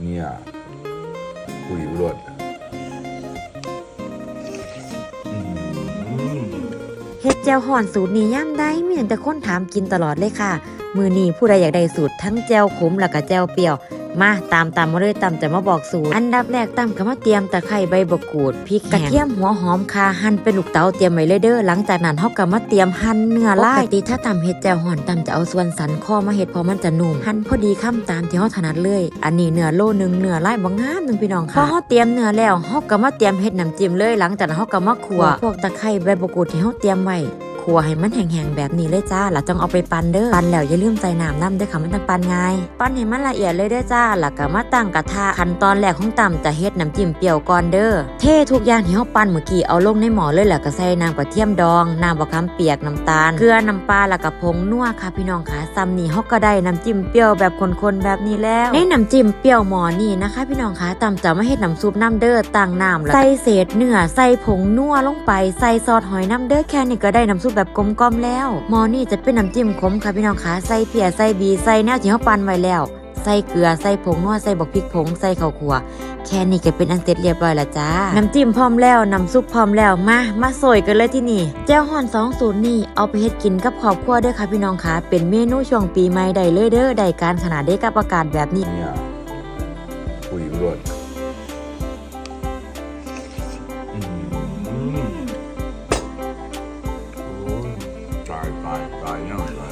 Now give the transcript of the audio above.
เนี่ยคุยรวดเฮ็ดแจ่วห่อนสูตรนี้ย่ำได้มีแต่คนถามกินตลอดเลยค่ะ มือนี้ผู้ใดอยากได้สูตรทั้งแจวขมแล้วก็แจวเปรี้ยว มาตามตามมาเลยตามจะมาบอกสูตร อันดับแรกตามก็มาเตรียมตะไคร้ใบบกรูดพริกกระเทียมหัวหอมคาหั่นเป็นลูกเต๋าเตรียมไว้เลยเด้อหลังจากนั้นเฮาก็มาเตรียมหั่นเนื้อลายปกติถ้าตำเฮ็ดแจ่วห่อนตำจะเอาส่วนสันคอมาเฮ็ดเพราะมันจะนุ่มหั่นพอดีคำตามที่เฮาถนัดเลย อันนี้เนื้อโลนึงเนื้อลายบ่งามหนึงพี่น้องค่ะพอเฮาเตรียมเนื้อแล้วเฮาก็มาเตรียมเฮ็ดน้ำจิ้มเลย หลังจากนั้นเฮาก็มาคั่วพวกตะไคร้ใบบกรูดที่เฮาเตรียมไว้ คั่วให้มันแห้งๆแบบนี้เลยจ้าแล้วจังเอาไปปั่นเด้อปั่นแล้วอย่าลืมใส่น้ำน้ำด้อค่ะมันจังปั่นง่ายปั่นให้มันละเอียดเลยเด้อจ้าแล้วก็มาตั้งกระทะขั้นตอนแรกของตำจะเฮ็ดน้ำจิ้มเปรี้ยวก่อนเด้อเททุกอย่างที่เฮาปั่นเมื่อกี้เอาลงในหม้อเลยแล้วก็ใส่น้ำกระเทียมดองน้ำบะขามเปียกน้ำตาลเกลือน้ำปลาแล้วก็ผงนัวค่ะพี่น้องค่ะซ้ำนี่เฮาก็ได้น้ำจิ้มเปรี้ยวแบบคนๆแบบนี้แล้วในน้ำจิ้มเปรี้ยวหม้อนี่นะคะ พี่น้องค่ะตำจะมาเฮ็ดน้ำซุปน้ำเด้อตั้งน้ำแล้วใส่เศษเนื้อใส่ผงนัวลงไปใส่ซอสหอยน้ำเด้อแค่นี้ก็ได้น้ำซุปแบบกลมกลมแล้วหมอนี่จะเป็นน้ำจิ้มขมค่ะพี่น้องคะใส่เพียใส่บีใส่แนวที่เฮาปั่นไว้แล้ว ใส่เกลือใส่ผงนัวใส่บกพริกผงใส่ข้าวคั่วแค่นี้ก็เป็นอันเสร็จเรียบร้อยแล้วจ้า น้ำจิ้มพร้อมแล้ว น้ำซุปพร้อมแล้ว มา มาสวยกันเลยที่นี่ แจ่วฮ้อนสองสูตรนี่ เอาไปเฮ็ดกินกับครอบครัวด้อค่ะพี่น้องคะเป็นเมนูช่วงปีใหม่ได้เลยเด้อได้การขนาดได้กับอากาศแบบนี้เนี่ยคุยรวด by by by knowing.